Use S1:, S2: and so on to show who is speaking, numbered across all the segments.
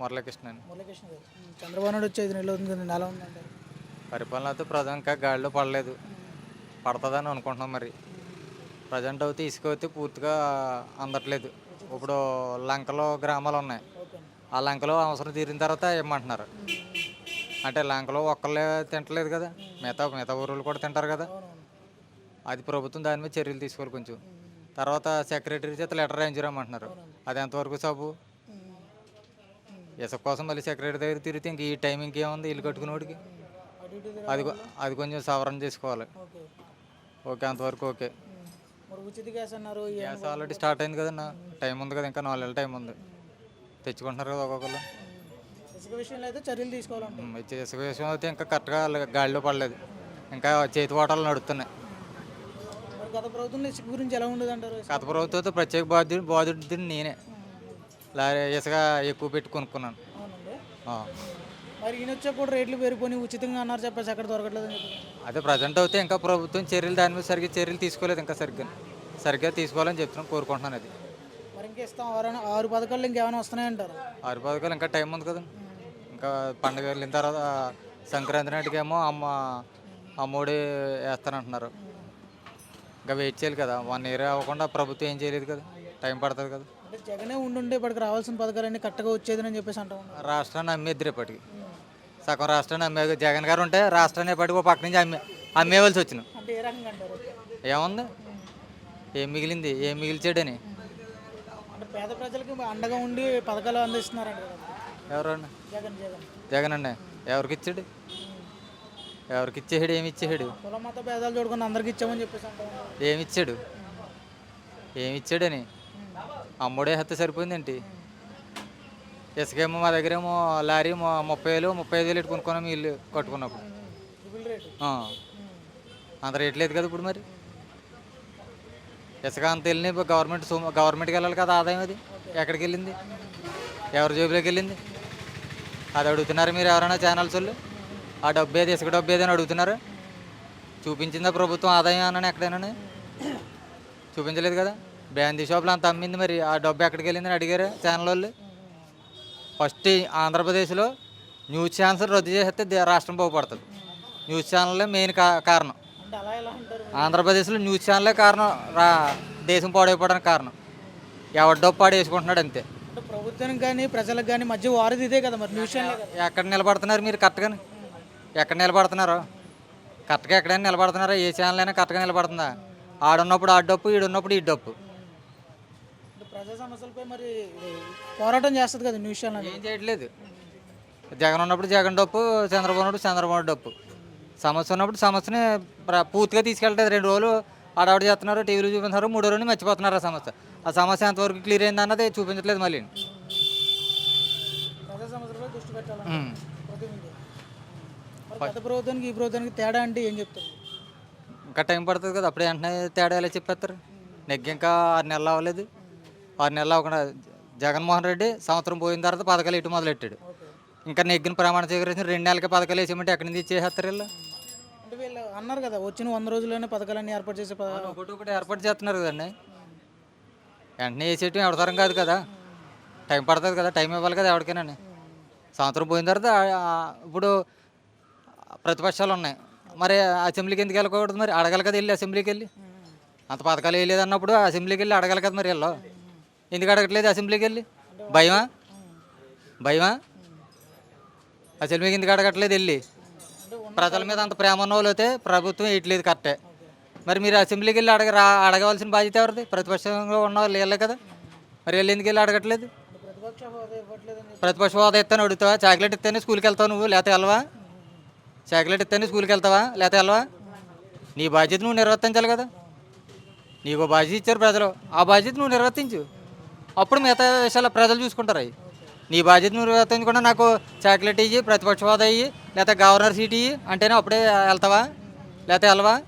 S1: మురళీకృష్ణ అని
S2: మురళీకృష్ణ గారు. చంద్రబాబు నాయుడు వచ్చి ఐదు నెలలు అవుతుంది ఉందంటారు.
S1: పరిపాలన అయితే ప్రజెంట్ ఇంకా గాడిలో పడలేదు పడుతుందని అనుకుంటున్నాం మరి. ప్రజెంట్ అయితే ఇసుక అయితే పూర్తిగా అందట్లేదు. ఇప్పుడు లంకలో గ్రామాలు ఉన్నాయి. ఆ లంకలో అవసరం తీరిన తర్వాత ఇమ్మంటున్నారు అంటే లంకలో ఒక్కళ్ళే తింటలేదు కదా. మిగతా మిగతా ఊరులు కూడా తింటారు కదా. అది ప్రభుత్వం దాని మీద చర్యలు తీసుకోవాలి కొంచెం. తర్వాత సెక్రటరీ చేత లెటర్ రాయించరామంటున్నారు అది ఎంతవరకు సబు? ఇసుక కోసం మళ్ళీ సెక్రటరీ దగ్గర తిరిగితే ఇంక ఈ టైం ఇంకేముంది ఇల్లు కట్టుకునేవాడికి అది అది కొంచెం సవరణ చేసుకోవాలి.
S2: ఓకే.
S1: అంతవరకు ఓకే.
S2: ఉచిత గ్యాస్ అన్నారు ఈ
S1: గ్యాస్ ఆల్రెడీ స్టార్ట్ అయింది కదన్నా. టైం ఉంది కదా ఇంకా నాలుగు నెలల టైం ఉంది. తెచ్చుకుంటున్నారు కదా ఒక్కొక్కరు
S2: ఇసుక విషయంలో అయితే చర్యలు
S1: ఇచ్చే ఇసుక విషయం అయితే ఇంకా కరెక్ట్గా గాడిలో పడలేదు. ఇంకా చేతి ఓటాలు నడుస్తున్నాయి
S2: గత ప్రభుత్వంలో ఇసుక గురించి ఎలా ఉండదు అంటారు
S1: గత ప్రభుత్వంతో ప్రత్యేక బాధ్యత బాధ్యుడిని నేనే. లారీ ఇసుక ఎక్కువ పెట్టి కొనుక్కున్నాను.
S2: అవునండి.
S1: ఆ.
S2: మరి ఈయన వచ్చాక కూడా రేట్లు పెరిగిపోయి ఉచితంగా అన్నారు చెప్పేసి అక్కడ దొరకట్లేదు అని చెప్పి
S1: అదే ప్రజెంట్ అయితే ఇంకా ప్రభుత్వం చర్యలు దాని మీద సరిగ్గా చర్యలు తీసుకోలేదు ఇంకా సరిగ్గా. సరిగ్గా తీసుకోవాలని చెప్తున్నాను కోరుకుంటున్నాను అది.
S2: మరి ఇంకా ఇస్తాం ఆరు ఆరు పథకాలు ఇంకేమైనా వస్తున్నాయంటారు
S1: ఆరు పథకాలు ఇంకా టైం ఉంది కదా ఇంకా పండుగ వెళ్ళిన తర్వాత సంక్రాంతి నాటికేమో అమ్మ అమ్మఒడి వేస్తానంటున్నారు. ఇంకా వెయిట్ చేయాలి కదా వన్ ఇయర్ అవ్వకుండా ప్రభుత్వం ఏం చేయలేదు కదా. టైం పడుతుంది కదా.
S2: అంటే జగనే ఉండుంటే ఇప్పటికి రావాల్సిన పథకాలన్నీ కరెక్ట్గా వచ్చేదని చెప్పేసి అంటా
S1: రాష్ట్రాన్ని అమ్మేద్దరు ఇప్పటికి. సగం రాష్ట్రాన్ని అమ్మే జగన్ గారు ఉంటే రాష్ట్రాన్ని ఇప్పటికి పక్క నుంచి అమ్మే అమ్మేవలసి వచ్చిన
S2: అంటే ఏ రకంగా అంటారు?
S1: ఏముంది? ఏం మిగిలింది? ఏం మిగిల్చాడని?
S2: అంటే పేద ప్రజలకి అండగా ఉండి పథకాలు అందిస్తున్నారంట కదా.
S1: ఎవరన్నా?
S2: జగన్ జగన్.
S1: జగన్ అన్న. ఎవరికి ఇచ్చాడు? ఎవరికి ఇచ్చేసాడు? ఏమి ఇచ్చేసాడు?
S2: కుల మత భేదాలు చూడకుండా అందరికి ఇచ్చామని చెప్పేసి అంటా
S1: ఏమి ఇచ్చాడు? ఏమి ఇచ్చాడని? అమ్ముడే హత్య సరిపోయిందేంటి? ఇసుకేమో మా దగ్గరేమో లారీ ముప్పై వేలు ముప్పై ఐదు వేలు ఇటు కొనుక్కున్నాం ఇల్లు కట్టుకున్నప్పుడు. అంత రేట్ లేదు కదా ఇప్పుడు మరి? ఇసుక అంత వెళ్ళినాయి ఇప్పుడు గవర్నమెంట్ సుమ గవర్నమెంట్కి వెళ్ళాలి కదా ఆదాయం అది. ఎక్కడికి వెళ్ళింది? ఎవరి జేబులోకి వెళ్ళింది? అది అడుగుతున్నారు మీరు ఎవరైనా ఛానల్స్ వాళ్ళు? ఆ డబ్బు ఏది ఇసుక డబ్బు ఏది అని అడుగుతున్నారు? చూపించిందా ప్రభుత్వం ఆదాయం అన్నాను ఎక్కడైనా? చూపించలేదు కదా? బ్రాందీ షాపులు అంత అమ్మింది మరి. ఆ డబ్బు ఎక్కడికి వెళ్ళిందని అడిగారు ఛానల్ వాళ్ళు ఫస్ట్ ఆంధ్రప్రదేశ్లో న్యూస్ ఛానల్స్ రద్దు చేస్తే రాష్ట్రం బాగుపడుతుంది. న్యూస్ ఛానల్లే మెయిన్ కారణం. ఆంధ్రప్రదేశ్లో న్యూస్ ఛానలే కారణం. రా దేశం పాడైపోవడానికి కారణం. ఎవరి డబ్బు పాడు వేసుకుంటున్నాడు అంతే
S2: ప్రభుత్వానికి కానీ ప్రజలకు కానీ మధ్య వారధి ఇదే కదా మరి న్యూస్ ఛానల్
S1: ఎక్కడ నిలబడుతున్నారు మీరు కరెక్ట్గా ఎక్కడ నిలబడుతున్నారు? కరెక్ట్గా ఎక్కడైనా నిలబడుతున్నారా? ఏ ఛానల్ అయినా కరెక్ట్గా నిలబడుతుందా? ఆడున్నప్పుడు ఆడు డప్పు ఈడున్నప్పుడు ఈ డప్పు
S2: ప్రజా సమస్యలపై మరి పోరాటం చేస్తుంది కదా న్యూస్ ఛానల్.
S1: ఏం చేయట్లేదు. జగన్ ఉన్నప్పుడు జగన్ డప్పు చంద్రబాబు ఉన్నప్పుడు చంద్రబాబు డప్పు. సమస్య ఉన్నప్పుడు సమస్యని ప్ర- పూర్తిగా తీసుకెళ్తారు రెండు రోజులు ఆడవాడు చేస్తున్నారు టీవీలో చూపిస్తున్నారు మూడో రోజు మర్చిపోతున్నారు ఆ సమస్య. ఆ సమస్య ఎంతవరకు క్లియర్ అయింది అన్నది చూపించట్లేదు మళ్ళీ.
S2: గత ప్రభుత్వానికి ఈ ప్రభుత్వానికి తేడా అంటే ఏం చెప్తారు?
S1: ఇంకా టైం పడుతుంది కదా అప్పుడే వెంటనే తేడా ఎలా చెప్పేస్తారు? నెగ్గి ఇంకా ఆరు నెలలు అవ్వలేదు. ఆరు నెలలు అవ్వకుండా జగన్మోహన్ రెడ్డి సంవత్సరం పోయిన తర్వాత పథకాలు ఇటు మొదలెట్టాడు. ఇంకా నెగ్గిన ప్రమాణ స్వీకరించిన రెండు నెలలకి పథకాలు వేసేమంటే ఎక్కడి నుంచి ఇచ్చేస్తారు వీళ్ళు?
S2: అంటే వీళ్ళు అన్నారు కదా వచ్చిన వంద రోజుల్లోనే పథకాలన్నీ ఏర్పాటు చేసే పథకాలు
S1: ఒకటి ఒకటి ఏర్పాటు చేస్తున్నారు కదండి. వెంటనే వేసేయటం ఎవడతరం కాదు కదా. టైం పడుతుంది కదా టైం ఇవ్వాలి కదా ఎవరికైనా సంవత్సరం పోయిన తర్వాత ఇప్పుడు ప్రతిపక్షాలు ఉన్నాయి. మరి అసెంబ్లీకి ఎందుకు వెళ్ళకూడదు మరి? అడగాలి కదా వెళ్ళి అసెంబ్లీకి వెళ్ళి. అంత పథకాలు వేయలేదు అన్నప్పుడు అసెంబ్లీకి వెళ్ళి అడగాలి కదా మరి వెళ్ళు. ఎందుకు అడగట్లేదు అసెంబ్లీకి వెళ్ళి? భయమా? భయమా? అసెంబ్లీకి ఎందుకు అడగట్లేదు వెళ్ళి? ప్రజల మీద అంత ప్రేమ ఉన్న అయితే ప్రభుత్వం వేయట్లేదు కరెక్టే. మరి మీరు అసెంబ్లీకి వెళ్ళి అడగ రా- అడగవలసిన బాధ్యత ఎవరిది? ప్రతిపక్షంలో ఉన్న వాళ్ళు కదా. మరి వెళ్ళి ఎందుకు వెళ్ళి అడగట్లేదు?
S2: ప్రతిపక్ష హోదా
S1: ఇస్తాను అడుగుతావా? చాక్లెట్ ఇస్తేనే స్కూల్కి వెళ్తావు నువ్వు లేకపోతే వెళ్ళవా? చాక్లెట్ ఇస్తేనే స్కూల్కి వెళ్తావా? లేకపోతే వెళ్ళవా? నీ బాధ్యత నువ్వు నిర్వర్తించాలి కదా. నీకు బాధ్యత ఇచ్చారు ప్రజలు. ఆ బాధ్యత నువ్వు నిర్వర్తించు. అప్పుడు మిగతా విషయాలు ప్రజలు చూసుకుంటారు అవి. నీ బాధ్యత నువ్వు నిర్వర్తించకుండా నాకు చాక్లెట్ ఇయ్యి ప్రతిపక్ష హోదా ఇయ్యి లేకపోతే గవర్నర్ సీట్ ఇయ్యి అంటేనే అప్పుడే వెళ్తావా? లేకపోతే వెళ్ళవా.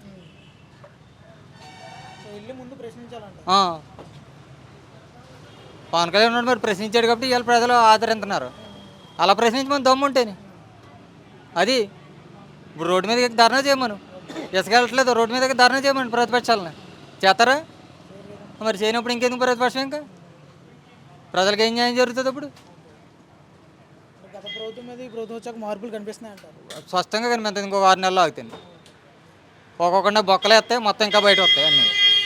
S1: పవన్ కళ్యాణ్ ఉన్నాడు మరి ప్రశ్నించాడు కాబట్టి ఇవాళ ప్రజలు ఆదరిస్తున్నారు. అలా ప్రశ్నించమని దమ్ము ఉంటేని. అది. ఇప్పుడు రోడ్డు మీద ధర్నా చేయమను. ఇసుక వెళ్ళట్లేదు రోడ్డు మీద ధర్నా చేయమని ప్రతిపక్షాలని. చేస్తారా? మరి చేయనప్పుడు ఇంకెందుకు ప్రతిపక్షం ఇంకా? ప్రజలకు ఏం న్యాయం జరుగుతుంది అప్పుడు?
S2: గత ప్రభుత్వం మీద ఈ ప్రభుత్వం వచ్చాక మార్పులు కనిపిస్తున్నాయి అంటారు.
S1: స్పష్టంగా కనిపిస్తుంది. ఇంకొక ఆరు నెలలు ఆగుతుంది. ఒక్కొక్కడినే బొక్కలు వేస్తే మొత్తం ఇంకా బయట వస్తాయి అన్నీ.